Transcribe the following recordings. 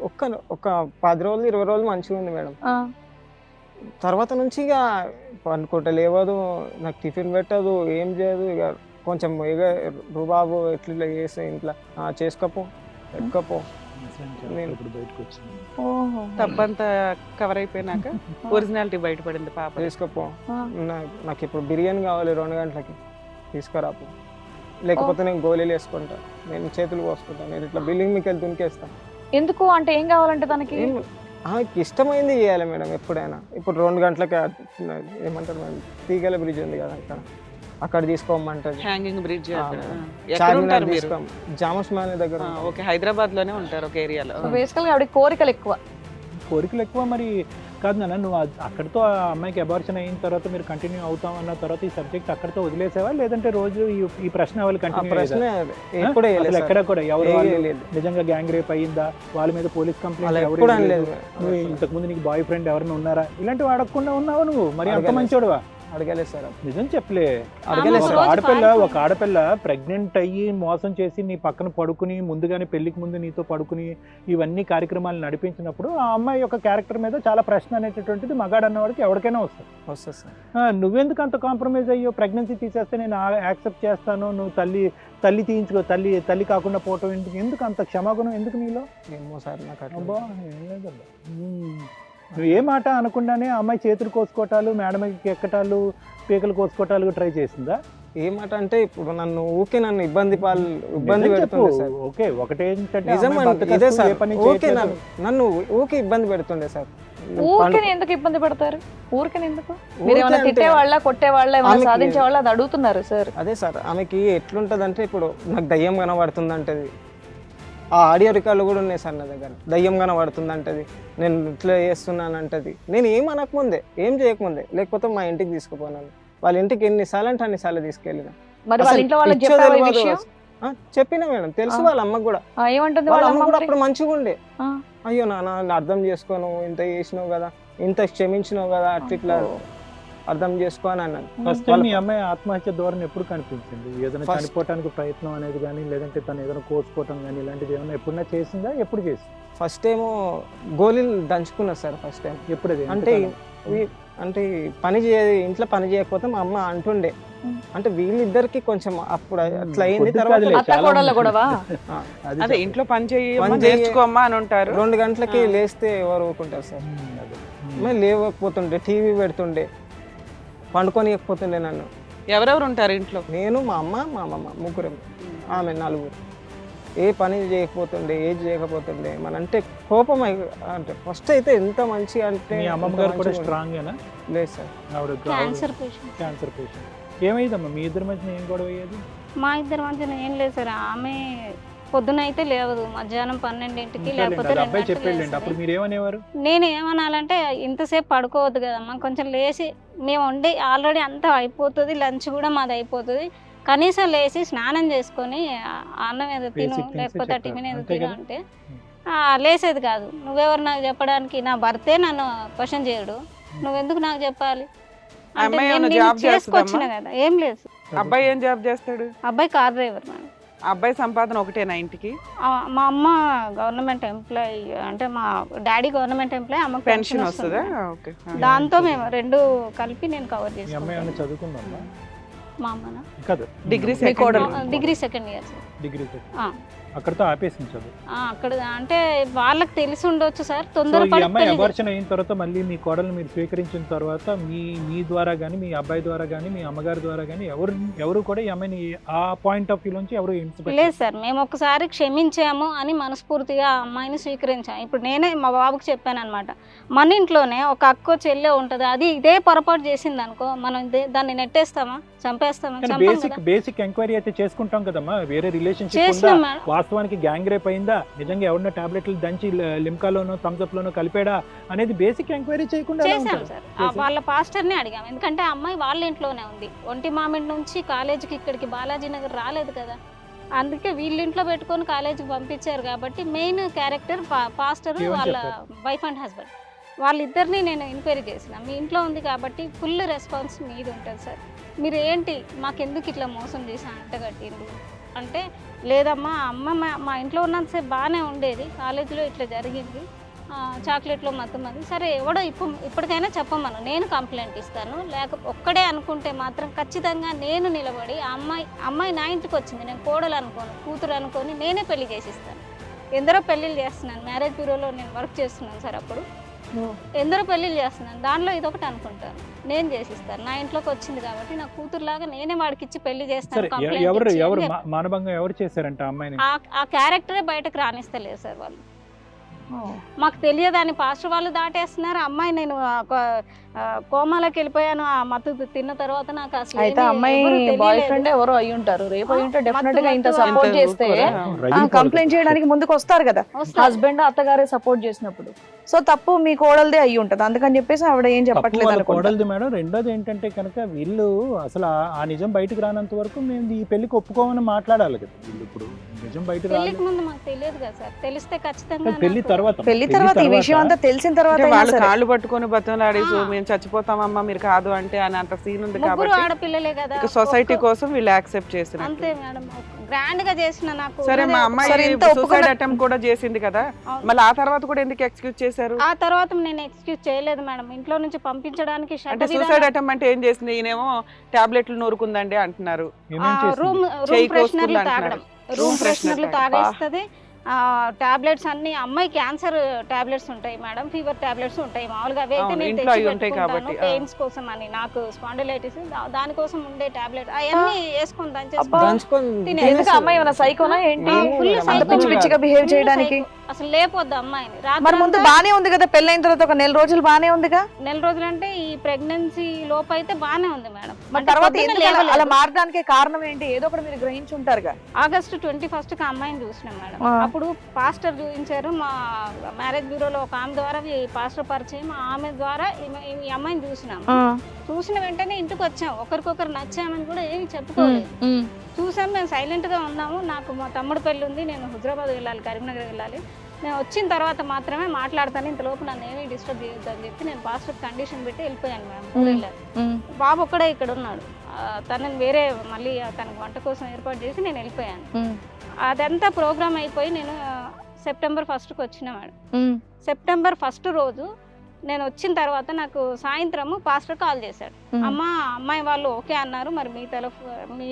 ఒక్క ఒక పది రోజులు ఇరవై రోజులు మంచిగా ఉంది మేడం. ఆ, తర్వాత నుంచి ఇక అనుకుంటా లేవదు నాకు టిఫిన్ పెట్టదు ఏం చేయదు ఇక కొంచెం ఇక రుబాబు ఎట్లా ఇట్లా చేస్తే ఇంట్లో "ఆ, చేసుకోపో ఎక్కపో నేను- ఇప్పుడు బయటకు వచ్చింది? ఓహో. తప్పంతా కవర్ అయిపోయినాక ఒరిజినాలిటీ బయటపడింది పాప నా- నాకు ఇప్పుడు బిర్యానీ కావాలి రెండు గంటలకి తీసుకురాపు. లేకపోతే నేను గోళీలు వేసుకుంటా నేను చేతులు కోసుకుంటా నేను ఇట్లా బిల్డింగ్ మీకు వెళ్ళి దునికేస్తా. ఎందుకు? అంటే ఏం కావాలంటే తనకి? ఆమెకి ఇష్టమైంది చేయాలి మేడం ఎప్పుడైనా. ఇప్పుడు రెండు గంటలకి ఏమంటారు మేడం తీగల బ్రిడ్జ్ ఉంది కదా అక్కడ. అక్కడ తీసుకోమంటది హ్యాంగింగ్ బ్రిడ్జ్ చార్మినార్ ఉంటారు మీరు? తీసుకో. జామస్ మ్యాన్ దగ్గర ఓకే హైదరాబాద్లోనే ఉంటారు ఒక ఏరియాలో. బేసికల్గా ఆవిడ కోరికలు ఎక్కువ. కోరికలు ఎక్కువ మరి కాదు నాన్న నువ్వు అక్కడితో ఆ అమ్మాయికి అబార్షన్ అయిన తర్వాత మీరు కంటిన్యూ అవుతాం అన్న తర్వాత ఈ సబ్జెక్ట్ అక్కడితో వదిలేసావా? లేదంటే రోజు ఈ- ప్రశ్న వాళ్ళు కంటిన్యూ. ఎక్కడ కూడా? ఎవరు. నిజంగా గ్యాంగ్ రేప్ అయ్యిందా వాళ్ళ మీద పోలీస్ కంప్లైంట్ ఎవరు నువ్వు ఇంతకు ముందు నీకు బాయ్ ఫ్రెండ్ ఎవరైనా ఉన్నారా? ఇలాంటివి అడగకుండా ఉన్నావు నువ్వు? మరి అంత. మంచోడువా? అడగలేదు సార్. నిజం చెప్పలే. అడగలేదు సార్. ఆడపిల్ల. ఒక ఆడపిల్ల ప్రెగ్నెంట్ అయ్యి మోసం చేసి నీ పక్కన పడుకుని ముందుగానే పెళ్ళికి ముందు నీతో పడుకుని ఇవన్నీ కార్యక్రమాలు నడిపించినప్పుడు ఆ అమ్మాయి యొక్క క్యారెక్టర్ మీద చాలా ప్రశ్న అనేటటువంటిది మగాడు అన్నవాడికి ఎవరికైనా వస్తుంది. వస్తుంది సార్. ఆ, నువ్వెందుకు అంత కాంప్రమైజ్ అయ్యో ప్రెగ్నెన్సీ తీసేస్తే నేను యాక్సెప్ట్ చేస్తాను నువ్వు తల్లి తల్లి తీయించుకో తల్లి తల్లి కాకుండా పోవటం ఎందుకు? ఎందుకు అంత క్షమాగుణం? ఎందుకు నీలో? ఏమో సార్ నాకు అబ్బా ఏం లేదబ్బా. ఏ మాట అనకుండానే అమ్మాయి చేతులు కోసుకోవటాలు మేడమకి ఎక్కటాలు పీకలు కోసుకోవటాలు ట్రై చేసిందా? ఏమాట అంటే ఇప్పుడు నన్ను ఊకే నన్ను ఇబ్బంది పాలు ఇబ్బంది. పెడుతుండే సార్. ఓకే ఒకటేంటంటే నిజం ఇదే సార్. ఏ ఓకే. నన్ను నన్ను ఊకే ఇబ్బంది పెడుతుండే సార్. ఊరికనే ఎందుకు ఇబ్బంది పడతారు? ఊరికనే ఎందుకు? మీరు ఊరికే ఏమైనా అంటే- తిట్టే వాళ్ళ కొట్టే వాళ్ళ ఏమైనా ఆమెకి- సాధించే వాళ్ళ అది అడుగుతున్నారు సార్. అదే సార్ ఆమెకి ఎట్లుంటది అంటే ఇప్పుడు నాకు దయ్యం కనబడుతుంది అంటది ఆ ఆడియో రికార్డులు కూడా ఉన్నాయి సార్ నా దగ్గర. దయ్యం కనబడుతుంది అంటది నేను ఇట్లా చేస్తున్నాను అంటది నేను ఏం అనకముందే ఏం చేయకముందే. లేకపోతే మా ఇంటికి తీసుకుపోనాను వాళ్ళ ఇంటికి ఎన్నిసార్లు అంటే అన్నిసార్లు తీసుకెళ్ళిన. చెప్పినా మేడం. తెలుసు. వాళ్ళ అమ్మకు కూడా. వాళ్ళ అమ్మ కూడా? అప్పుడు మంచిగా ఉండే. అయ్యో నాన్న అర్థం చేసుకోను. ఇంత చేసినావు కదా. ఇంత క్షమించినావు కదా. అట్లా. అర్థం చేసుకో అని అన్నాను. ఫస్ట్ టైం వాళ్ళ- మీ అమ్మాయి ఆత్మహత్య ధోరణి ఎప్పుడు కనిపించింది? ఏదైనా చనిపోవటానికి ప్రయత్నం అనేది కానీ లేదంటే తను ఏదైనా కోసుకోవటం కానీ ఇలాంటిది ఏమైనా ఎప్పుడైనా చేసిందా? ఎప్పుడు చేసింది? ఫస్ట్ ఏమో గోళీలు దంచుకున్నా సార్ ఫస్ట్ టైం ఎప్పుడు అది అంటే అంటే పని చేయ ఇంట్లో పని చేయకపోతే మా అమ్మ అంటుండే. ఉమ్. అంటే వీళ్ళిద్దరికి కొంచెం అప్పుడు అట్లా అయింది తర్వాత అది. ఇంట్లో పని చేయ- నేర్చుకోమ్మా అని ఉంటారు రెండు గంటలకి. లేస్తే ఎవరు ఊరుకుంటారు సార్? లేవకపోతుండే టీవీ పెడుతుండే. పండుకొనియకపోతుండే నన్ను. ఎవరెవరు ఉంటారు ఇంట్లో? నేను మా అమ్మ మా అమ్మమ్మ ముగ్గురం. ఆమె నలుగురు. ఏ పని చేయకపోతుండే ఏది చేయకపోతుండే మన అంటే కోపం అయి- అంటే ఫస్ట్ అయితే ఎంత మంచి అంటే మీ అమ్మమ్మ గారు కూడా స్ట్రాంగ్. లేదు సార్. ఆవిడ క్యాన్సర్ పేషెంట్ క్యాన్సర్ పేషెంట్ ఏమైందమ్మా? మీ ఇద్దరి మధ్యన ఏం గొడవ అయ్యేది? మా ఇద్దరి మధ్యన ఏం లేదు సార్. ఆమె పొద్దున అయితే లేవదు మధ్యాహ్నం పన్నెండింటికి లేకపోతే అబ్బాయి చెప్పేళ్ళండి అప్పుడు లేస్తది. మీరు ఏమనేవారు నేను ఏమనాలంటే ఇంతసేపు పడుకోవద్దు కదమ్మా కొంచెం లేచి మేము వండి ఆల్రెడీ అంతా అయిపోతుంది లంచ్ కూడా మాది అయిపోతుంది. కనీసం లేచి స్నానం చేసుకొని అన్నం ఏదో తిను లేకపోతే. టిఫిన్ ఏదో తిను? అంటే ఆ, లేసేది కాదు. నువ్వెవరు నాకు చెప్పడానికి? నా భర్తే నన్ను క్వశ్చన్ చేయడు. నువ్వెందుకు నాకు చెప్పాలి? చేసుకొచ్చిన? కదా ఏం లేదు. అబ్బాయి ఏం జాబ్ చేస్తాడు? అబ్బాయి కార్ డ్రైవర్ మేడం. అబ్బాయి సంపాదన ఒకటేనా ఇంటికి? మా అమ్మ గవర్నమెంట్ ఎంప్లాయీ అంటే మా డాడీ గవర్నమెంట్ ఎంప్లాయీ అమ్మకి పెన్షన్ వస్తుందా? ఓకే. దాంతో మేము రెండు కలిపి నేను కవర్ మీ అమ్మాయి ఏమైనా చేసుకుంటాను. మా అమ్మన? కాదు degree. Second degree second year. Degree. అక్కడతో ఆపేసింది చదువు. అక్కడ అంటే వాళ్ళకి తెలిసి ఉండొచ్చు సార్ తొందరపడి అమ్మాయి అయిన తర్వాత మళ్ళీ మీ కోడలు మీరు స్వీకరించిన తర్వాత మీ మీ ద్వారా కానీ మీ అబ్బాయి ద్వారా కానీ మీ అమ్మగారి ద్వారా కానీ ఎవరు ఎవరు కూడా ఈ అమ్మాయిని ఆ పాయింట్ ఆఫ్ వ్యూ నుంచి ఎవరు లేదు సార్ మేము ఒకసారి క్షమించాము అని మనస్ఫూర్తిగా ఆ అమ్మాయిని స్వీకరించాం ఇప్పుడు నేనే మా బాబుకి చెప్పాను అనమాట మన ఇంట్లోనే ఒక అక్కో చెల్లె ఉంటుంది. అది ఇదే పొరపాటు చేసింది అనుకో మనం దాన్ని నెట్టేస్తామా? చంపేస్తామా? బేసిక్ బేసిక్ ఎంక్వైరీ అయితే చేసుకుంటాం కదమ్మా. వేరే రిలేషన్షిప్ ఉందా? వాస్తవానికి గ్యాంగ్ రేప్ అయిందా? నిజంగా ఎవరినో టాబ్లెట్లు దంచి లిమ్కాలోనో థమ్స్అప్ లోనో కలిపాడా? అనేది బేసిక్ ఎంక్వైరీ చేయకుండా చేశాం ఉంటారు? సార్. వాళ్ళ పాస్టర్ని అడిగాం. ఎందుకంటే ఆ అమ్మాయి వాళ్ళ ఇంట్లోనే ఉంది. ఒంటి మామిడి నుంచి కాలేజీకి ఇక్కడికి బాలాజీ నగర్ రాలేదు కదా. అందుకే వీళ్ళ ఇంట్లో పెట్టుకొని కాలేజీకి పంపించారు కాబట్టి మెయిన్ క్యారెక్టర్ పాస్టర్ వాళ్ళ? వైఫ్ అండ్ హస్బెండ్ వాళ్ళిద్దరిని నేను ఎంక్వైరీ చేసిన. మీ ఇంట్లో ఉంది కాబట్టి ఫుల్ రెస్పాన్స్ మీది ఉంటుంది సార్. మీరు ఏంటి? మాకెందుకు ఇట్లా మోసం చేసి అంటగట్టిండ్రు? అంటే లేదమ్మా అమ్మ మా మా ఇంట్లో ఉన్నంతసేపు బాగానే ఉండేది. కాలేజీలో ఇట్లా జరిగింది. చాక్లెట్లో మొత్తం అది. సరే ఎవడో ఇప్పుడు ఇప్పటికైనా చెప్పమను. నేను కంప్లైంట్ ఇస్తాను. లేక ఒక్కడే అనుకుంటే మాత్రం ఖచ్చితంగా నేను నిలబడి ఆ అమ్మాయి అమ్మాయి నా ఇంటికి వచ్చింది. నేను కోడలు అనుకోను కూతురు అనుకొని నేనే పెళ్ళి చేసిస్తాను. ఎందరో పెళ్ళిళ్ళు చేస్తున్నాను. మ్యారేజ్ బ్యూరోలో నేను వర్క్ చేస్తున్నాను సార్ అప్పుడు. ఎందరో పెళ్ళిళ్ళు చేస్తున్నాను. దానిలో ఇదొకటి అనుకుంటాను. నేను చేసిస్తాను. నా ఇంట్లోకి వచ్చింది కాబట్టి నా కూతురులాగా నేనే వాడికి ఇచ్చి పెళ్ళి చేస్తాను ఎవరు ఎవరు మానభంగం ఎవరు చేశారంట ఆ అమ్మాయిని? ఆ- ఆ క్యారెక్టరే బయటకు రానిస్తలేదు సార్ వాళ్ళు. మాకు తెలియదని పాస్టర్ వాళ్ళు దాటేస్తున్నారు. అమ్మాయి నేను కోమాలోకి వెళ్ళిపోయాను. ఆ మత్తు తిన్న తర్వాత నాకు అసలు అయితే అమ్మాయి బాయ్. ఫ్రెండ్ ఎవరో అయి ఉంటారు. రేపు అయి ఉంటే డెఫినెట్గా ఇంత సపోర్ట్ చేస్తే. కంప్లైంట్ చేయడానికి ముందుకు వస్తారు కదా. హస్బెండ్ అత్తగారే సపోర్ట్ చేసినప్పుడు. సో తప్పు మీ కోడలదే అయి ఉంటది. అందుకని చెప్పేసి ఆవిడ ఏం చెప్పట్లేదు కోడలిది మేడం. రెండోది ఏంటంటే కనుక వీళ్ళు అసలు ఆ- నిజం బయటకు రానంత వరకు మేము ఈ పెళ్ళికి ఒప్పుకోమని మాట్లాడాలి కదా. వీళ్ళు ఇప్పుడు నిజం బయటకు తెలియదు కదా సార్. తెలిస్తే ఖచ్చితంగా పెళ్ళి తర్వాత పెళ్ళి తర్వాత ఈ విషయం అంతా తెలిసిన తర్వాత వాళ్ళు. కాళ్ళు పట్టుకొని బతంలాడేసి ఆ. మేము చచ్చిపోతామమ్మా మీరు కాదు అంటే అని అంత సీన్ ఉంది కాబట్టి సొసైటీ కోసం వీళ్ళు యాక్సెప్ట్ చేసినట్టు అంతే మేడం గ్రాండ్గా చేసిన నాకు సరే మా అమ్మాయి సూసైడ్ అటెంప్ట్ కూడా చేసింది కదా. మళ్ళీ ఆ తర్వాత కూడా ఎందుకు ఎక్స్క్యూజ్ చేశారు ఆ తర్వాత నేను ఎక్స్క్యూజ్ చేయలేదు మేడం ఇంట్లో నుంచి పంపించడానికి అంటే సూసైడ్ అటెంప్ట్ అంటే ఏం చేసింది ఈయనేమో టాబ్లెట్లు నూరుకుందండి అంటున్నారు? రూమ్ రూమ్ ఫ్రెషనర్లు తాగడం. రూమ్ ఫ్రెషనర్లు. తాగేస్తుంది టాబ్లెట్స్ అన్ని అమ్మాయి క్యాన్సర్ టాబ్లెట్స్ ఉంటాయి మేడం ఫీవర్ టాబ్లెట్స్ ఉంటాయి మామూలుగా అవి అయితే నేను తెచ్చి కాబట్టి, ఆ. పెయిన్స్ కోసం అని నాకు స్పాండిలైటిస్ దానికోసం ఉండే టాబ్లెట్ అవన్నీ వేసుకొని దంచేసి అబ్బా. దంచుకొని తినే- ఎందుకు తినేసి- అమ్మాయి ఏమైనా సైకోనా ఏంటి? పిచ్చి పిచ్చిగా. బిహేవ్ చేయడానికి. అసలు లేపొద్దు అమ్మాయిని. మరి ముందు బానే ఉంది కదా పెళ్ళైన తర్వాత ఒక నెల రోజులు బానే ఉందిగా? నెల రోజులంటే ఈ ప్రెగ్నెన్సీ లోపు అయితే బాగానే ఉంది మేడం. మరి అంటే తర్వాత అలా- మారడానికి కారణం ఏంటి? ఏదో ఒకటి మీరు గ్రహించి ఉంటారుగా ఆగస్ట్ ట్వంటీ ఫస్ట్కి అమ్మాయిని చూసినాం మేడం. అప్పుడు పాస్టర్ చూపించారు మా మ్యారేజ్ బ్యూరోలో ఒక ఆమె ద్వారా ఈ పాస్టర్ పరిచయం ఆమె ద్వారా ఈ అమ్మాయిని చూసినాం చూసిన వెంటనే ఇంటికి వచ్చాం. ఒకరికొకరు నచ్చామని కూడా ఏమి చెప్పుకోలేదు. చూసాం మేము సైలెంట్గా ఉన్నాము. నాకు మా తమ్ముడు పెళ్ళి ఉంది నేను హుజరాబాద్ వెళ్ళాలి కరీంనగర్ వెళ్ళాలి. నేను వచ్చిన తర్వాత మాత్రమే మాట్లాడతాను ఇంతలోపు నన్ను ఏమీ డిస్టర్బ్ చేయొద్దు అని చెప్పి నేను పాస్టర్ కండిషన్ పెట్టి వెళ్ళిపోయాను మేడం ఊరెళ్ళాను. బాబు ఒక్కడే ఇక్కడ ఉన్నాడు. తనని వేరే మళ్ళీ తనకు వంట కోసం ఏర్పాటు చేసి నేను వెళ్ళిపోయాను. అదంతా ప్రోగ్రామ్ అయిపోయి నేను సెప్టెంబర్ ఫస్ట్కి వచ్చిన మేడం. సెప్టెంబర్ ఫస్ట్ రోజు నేను వచ్చిన తర్వాత నాకు సాయంత్రము పాస్టర్ కాల్ చేశాడు. అమ్మ అమ్మాయి వాళ్ళు ఓకే అన్నారు మరి మీ తరఫు మీ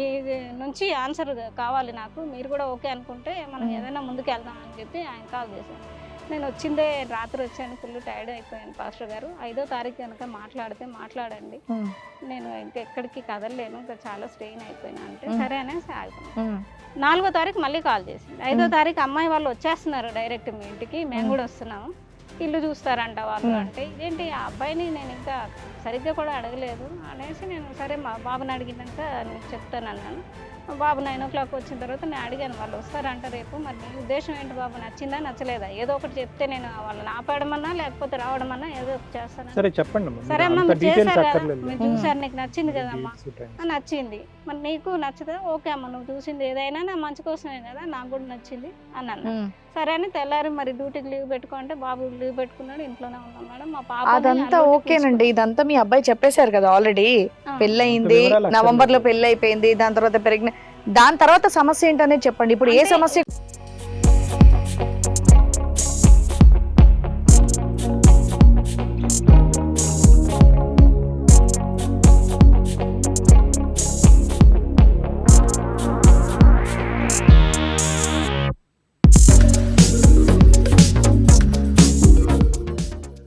నుంచి ఆన్సర్ కావాలి నాకు మీరు కూడా ఓకే అనుకుంటే మనం. ఏదైనా ముందుకు వెళ్దాం అని చెప్పి ఆయన కాల్ చేశాను నేను వచ్చిందే రాత్రి వచ్చాను ఫుల్ టైర్డ్ అయిపోయాను పాస్టర్ గారు. ఐదో తారీఖు కనుక మాట్లాడితే మాట్లాడండి. నేను ఇంకెక్కడికి కదలలేను ఇంకా చాలా స్ట్రెయిన్ అయిపోయినా అంటే. సరే అనేసి ఆగిపోయాను. నాలుగో తారీఖు మళ్ళీ కాల్ చేసింది ఐదో. తారీఖు అమ్మాయి వాళ్ళు వచ్చేస్తున్నారు డైరెక్ట్ మీ ఇంటికి మేము. కూడా వస్తున్నాము ఇల్లు చూస్తారంట వాళ్ళు. అంటే ఇదేంటి ఆ అబ్బాయిని నేను ఇంకా సరిగ్గా కూడా అడగలేదు అనేసి నేను సరే మా బాబుని అడిగినాక నీకు చెప్తాను అన్నాను బాబు నైన్ ఓ క్లాక్ వచ్చిన తర్వాత నేను అడిగాను వాళ్ళు వస్తారంట రేపు మరి నీ ఉద్దేశం ఏంటి బాబు? నచ్చిందా నచ్చలేదా? ఏదో ఒకటి చెప్తే నేను వాళ్ళని ఆపడమన్నా లేకపోతే రావడమన్నా ఏదో ఒకటి చేస్తాను సరే చెప్పండి. సరే అమ్మ చేశారు కదా. అక్కర్లేదు. మీరు చూసారు నీకు నచ్చింది కదమ్మా నచ్చింది. మరి నీకు నచ్చదా? ఓకే అమ్మ నువ్వు చూసింది ఏదైనా నా మంచి కోసమే కదా నాకు కూడా నచ్చింది అని అన్నా. సరే అని తెల్లారి మరి డ్యూటీకి లీవ్ పెట్టుకుంటే బాబు లీవ్ పెట్టుకున్నాడు ఇంట్లోనే ఉన్నాం మేడం. మా పాప అదంతా ఓకేనండి. ఇదంతా మీ అబ్బాయి చెప్పేశారు కదా ఆల్రెడీ. పెళ్ళయింది. నవంబర్లో పెళ్ళి అయిపోయింది దాని తర్వాత పెరిగిన దాని తర్వాత సమస్య ఏంటనేది చెప్పండి. ఇప్పుడు ఏ సమస్య